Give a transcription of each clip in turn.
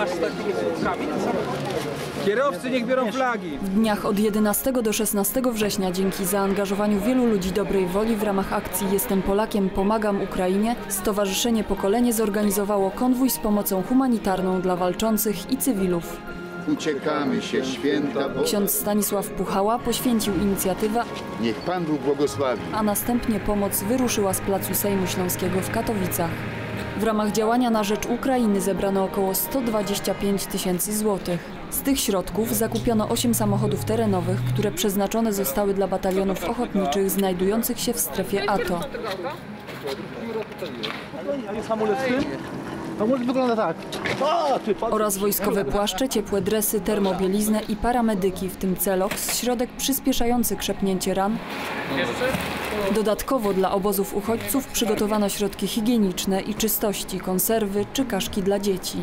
Masz z takimi słówkami? Kierowcy niech biorą flagi. W dniach od 11 do 16 września dzięki zaangażowaniu wielu ludzi dobrej woli w ramach akcji Jestem Polakiem, pomagam Ukrainie Stowarzyszenie Pokolenie zorganizowało konwój z pomocą humanitarną dla walczących i cywilów. Uciekamy się, święta Boże. Ksiądz Stanisław Puchała poświęcił inicjatywę, Niech Pan Bóg błogosławi. a następnie pomoc wyruszyła z placu Sejmu Śląskiego w Katowicach. W ramach działania na rzecz Ukrainy zebrano około 125 tysięcy złotych. Z tych środków zakupiono 8 samochodów terenowych, które przeznaczone zostały dla batalionów ochotniczych znajdujących się w strefie ATO. Wygląda tak. Oraz wojskowe płaszcze, ciepłe dresy, termobieliznę i paramedyki, w tym celoks, środek przyspieszający krzepnięcie ran. Dodatkowo dla obozów uchodźców przygotowano środki higieniczne i czystości, konserwy czy kaszki dla dzieci.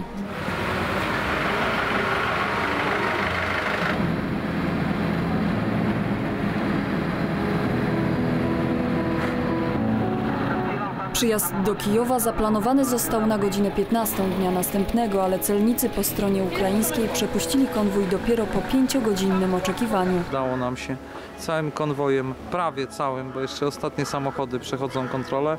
Przyjazd do Kijowa zaplanowany został na godzinę 15 dnia następnego, ale celnicy po stronie ukraińskiej przepuścili konwój dopiero po pięciogodzinnym oczekiwaniu. Udało nam się całym konwojem, prawie całym, bo jeszcze ostatnie samochody przechodzą kontrolę,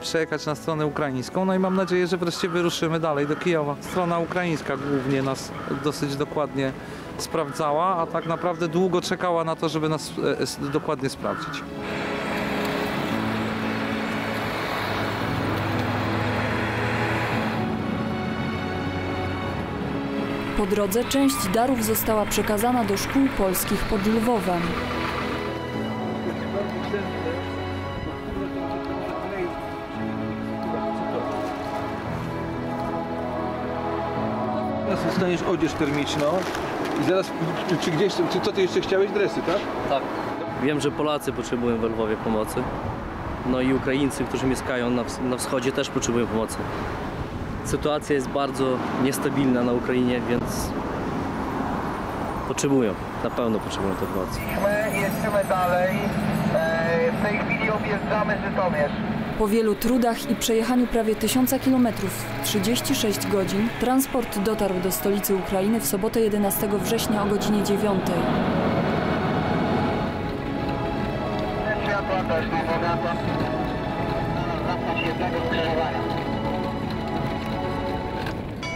przejechać na stronę ukraińską. No i mam nadzieję, że wreszcie wyruszymy dalej do Kijowa. Strona ukraińska głównie nas dosyć dokładnie sprawdzała, a tak naprawdę długo czekała na to, żeby nas e, dokładnie sprawdzić. Po drodze część darów została przekazana do szkół polskich pod Lwowem. Teraz dostaniesz odzież termiczną i zaraz, czy, czy gdzieś, czy co ty jeszcze chciałeś? Dresy, tak? Tak. Wiem, że Polacy potrzebują we Lwowie pomocy. No i Ukraińcy, którzy mieszkają na, na wschodzie też potrzebują pomocy. Sytuacja jest bardzo niestabilna na Ukrainie, więc potrzebują, na pewno potrzebują tej pomocy. My jedziemy dalej. E, W tej chwili objeżdżamy Żytomierz. Po wielu trudach i przejechaniu prawie 1000 km w 36 godzin, transport dotarł do stolicy Ukrainy w sobotę 11 września o godzinie 9. Światła też na bogata. Zapraszam jednego skrzyżowania.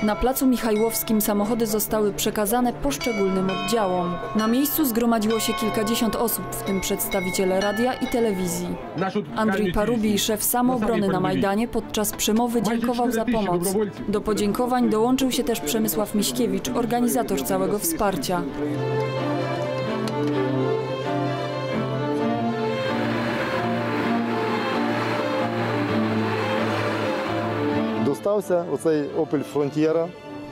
Na placu Michajłowskim samochody zostały przekazane poszczególnym oddziałom. Na miejscu zgromadziło się kilkadziesiąt osób, w tym przedstawiciele radia i telewizji. Andrzej Parubi, szef samoobrony na Majdanie, podczas przemowy dziękował za pomoc. Do podziękowań dołączył się też Przemysław Miśkiewicz, organizator całego wsparcia. Достався оцей Opel Frontiera.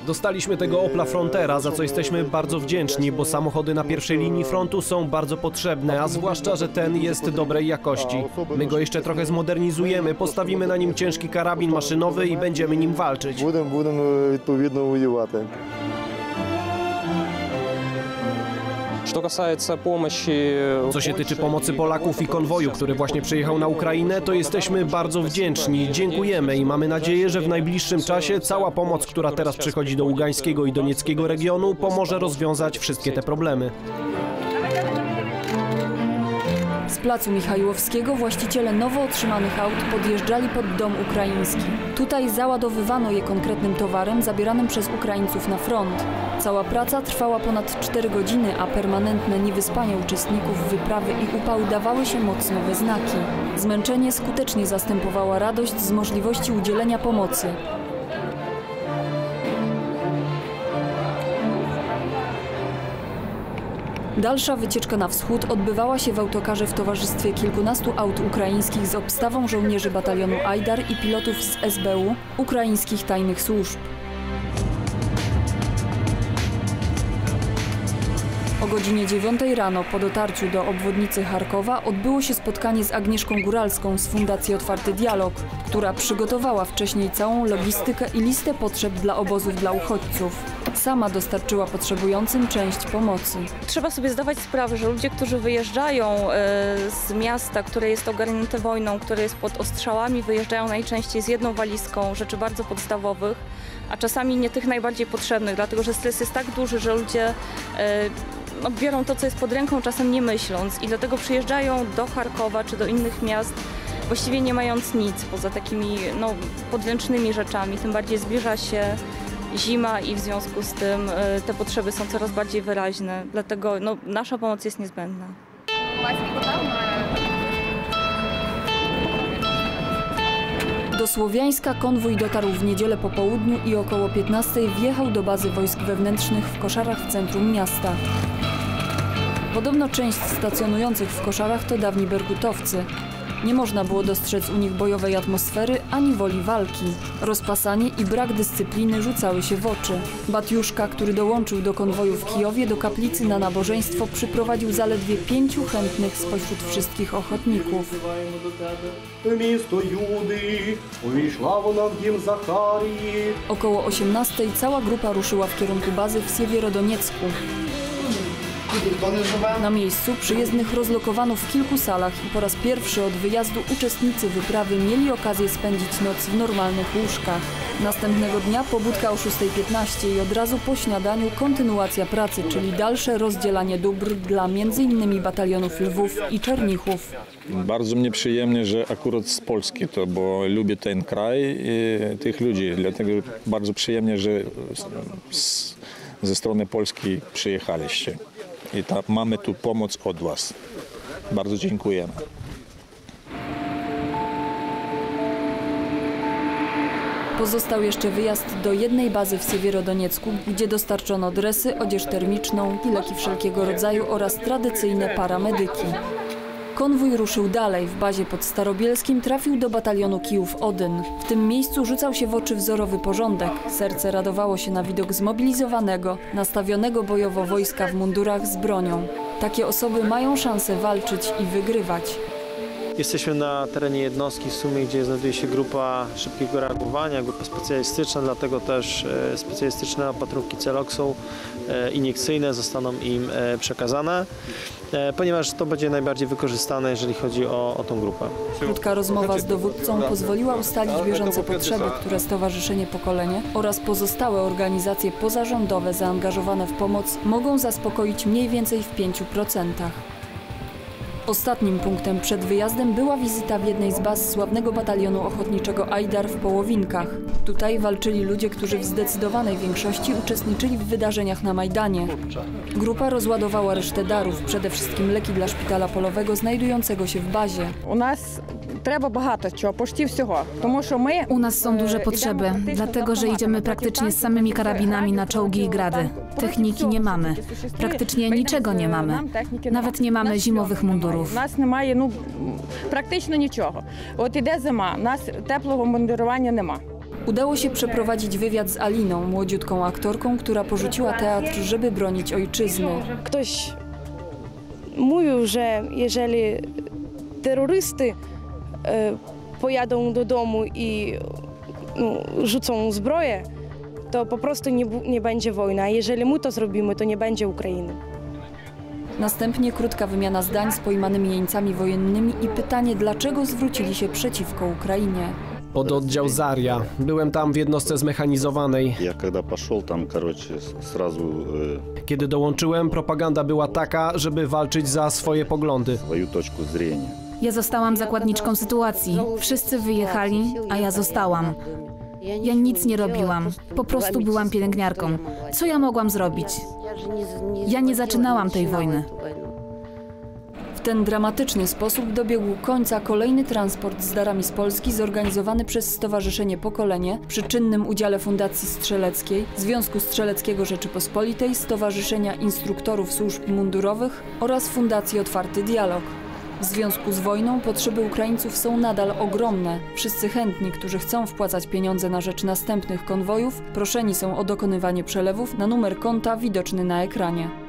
Dostaliśmy tego Opla Frontera, za co jesteśmy bardzo wdzięczni, bo samochody na pierwszej linii frontu są bardzo potrzebne, a zwłaszcza, że ten jest dobrej jakości. My go jeszcze trochę zmodernizujemy, postawimy na nim ciężki karabin maszynowy i będziemy nim walczyć. Будемо, будемо відповідно воювати. Co się tyczy pomocy Polaków i konwoju, który właśnie przyjechał na Ukrainę, to jesteśmy bardzo wdzięczni, dziękujemy i mamy nadzieję, że w najbliższym czasie cała pomoc, która teraz przychodzi do Ługańskiego i Donieckiego regionu, pomoże rozwiązać wszystkie te problemy. Z placu Michajłowskiego właściciele nowo otrzymanych aut podjeżdżali pod dom ukraiński. Tutaj załadowywano je konkretnym towarem zabieranym przez Ukraińców na front. Cała praca trwała ponad 4 godziny, a permanentne niewyspanie uczestników wyprawy i upał dawały się mocno we znaki. Zmęczenie skutecznie zastępowała radość z możliwości udzielenia pomocy. Dalsza wycieczka na wschód odbywała się w autokarze w towarzystwie kilkunastu aut ukraińskich z obstawą żołnierzy batalionu Ajdar i pilotów z SBU, ukraińskich tajnych służb. O godzinie 9 rano po dotarciu do obwodnicy Charkowa odbyło się spotkanie z Agnieszką Góralską z Fundacji Otwarty Dialog, która przygotowała wcześniej całą logistykę i listę potrzeb dla obozów dla uchodźców. Sama dostarczyła potrzebującym część pomocy. Trzeba sobie zdawać sprawę, że ludzie, którzy wyjeżdżają e, z miasta, które jest ogarnięte wojną, które jest pod ostrzałami, wyjeżdżają najczęściej z jedną walizką rzeczy bardzo podstawowych, a czasami nie tych najbardziej potrzebnych, dlatego że stres jest tak duży, że ludzie e, no, biorą to, co jest pod ręką, czasem nie myśląc i dlatego przyjeżdżają do Charkowa czy do innych miast właściwie nie mając nic poza takimi no, podręcznymi rzeczami. Tym bardziej zbliża się zima i w związku z tym e, te potrzeby są coraz bardziej wyraźne. Dlatego no, nasza pomoc jest niezbędna. Do Słowiańska konwój dotarł w niedzielę po południu i około 15 wjechał do bazy wojsk wewnętrznych w Koszarach w centrum miasta. Podobno część stacjonujących w koszarach to dawni bergutowcy. Nie można było dostrzec u nich bojowej atmosfery ani woli walki. Rozpasanie i brak dyscypliny rzucały się w oczy. Batiuszka, który dołączył do konwoju w Kijowie, do kaplicy na nabożeństwo przyprowadził zaledwie pięciu chętnych spośród wszystkich ochotników. Około 18 cała grupa ruszyła w kierunku bazy w Siewierodoniecku. Na miejscu przyjezdnych rozlokowano w kilku salach i po raz pierwszy od wyjazdu uczestnicy wyprawy mieli okazję spędzić noc w normalnych łóżkach. Następnego dnia pobudka o 6.15 i od razu po śniadaniu kontynuacja pracy, czyli dalsze rozdzielanie dóbr dla m.in. batalionów Lwów i Czernichów. Bardzo mnie przyjemnie, że akurat z Polski to, bo lubię ten kraj i tych ludzi, dlatego bardzo przyjemnie, że ze strony Polski przyjechaliście. I ta, mamy tu pomoc od Was. Bardzo dziękujemy. Pozostał jeszcze wyjazd do jednej bazy w Siewierodoniecku, gdzie dostarczono dresy, odzież termiczną i leki wszelkiego rodzaju oraz tradycyjne paramedyki. Konwój ruszył dalej. W bazie pod Starobielskim trafił do batalionu Kijów-Odyn. W tym miejscu rzucał się w oczy wzorowy porządek. Serce radowało się na widok zmobilizowanego, nastawionego bojowo wojska w mundurach z bronią. Takie osoby mają szansę walczyć i wygrywać. Jesteśmy na terenie jednostki w sumie, gdzie znajduje się grupa szybkiego reagowania, grupa specjalistyczna, dlatego też e, specjalistyczne opatrunki Celoxą e, iniekcyjne zostaną im e, przekazane, ponieważ to będzie najbardziej wykorzystane, jeżeli chodzi o, o tą grupę. Krótka rozmowa z dowódcą pozwoliła ustalić bieżące potrzeby, które Stowarzyszenie Pokolenie oraz pozostałe organizacje pozarządowe zaangażowane w pomoc mogą zaspokoić mniej więcej w 5%. Ostatnim punktem przed wyjazdem była wizyta w jednej z baz sławnego batalionu ochotniczego Ajdar w Połowinkach. Tutaj walczyli ludzie, którzy w zdecydowanej większości uczestniczyli w wydarzeniach na Majdanie. Grupa rozładowała resztę darów, przede wszystkim leki dla szpitala polowego znajdującego się w bazie. У нас треба багато чого, почти всього. Тому що ми U nas są duże potrzeby, dlatego że idziemy praktycznie z samymi karabinami na czołgi i grady. Techniki nie mamy. Praktycznie niczego nie mamy. Nawet nie mamy zimowych mundurów. У нас немає ну практично нічого. От іде зима, у нас теплого мундирування нема. Udało się przeprowadzić wywiad z Aliną, młodziutką aktorką, która porzuciła teatr, żeby bronić ojczyzny. Ktoś mówił, że jeżeli terrorysty e, pojadą do domu i no, rzucą zbroję, to po prostu nie, bu- nie będzie wojny. A jeżeli my to zrobimy, to nie będzie Ukrainy. Następnie krótka wymiana zdań z pojmanymi jeńcami wojennymi i pytanie, dlaczego zwrócili się przeciwko Ukrainie. Pod oddział Zaria. Byłem tam w jednostce zmechanizowanej. Kiedy dołączyłem, propaganda była taka, żeby walczyć za swoje poglądy. Ja zostałam zakładniczką sytuacji. Wszyscy wyjechali, a ja zostałam. Ja nic nie robiłam. Po prostu byłam pielęgniarką. Co ja mogłam zrobić? Ja nie zaczynałam tej wojny. W ten dramatyczny sposób dobiegł końca kolejny transport z darami z Polski zorganizowany przez Stowarzyszenie Pokolenie przy czynnym udziale Fundacji Strzeleckiej, Związku Strzeleckiego Rzeczypospolitej, Stowarzyszenia Instruktorów Służb Mundurowych oraz Fundacji Otwarty Dialog. W związku z wojną potrzeby Ukraińców są nadal ogromne. Wszyscy chętni, którzy chcą wpłacać pieniądze na rzecz następnych konwojów, proszeni są o dokonywanie przelewów na numer konta widoczny na ekranie.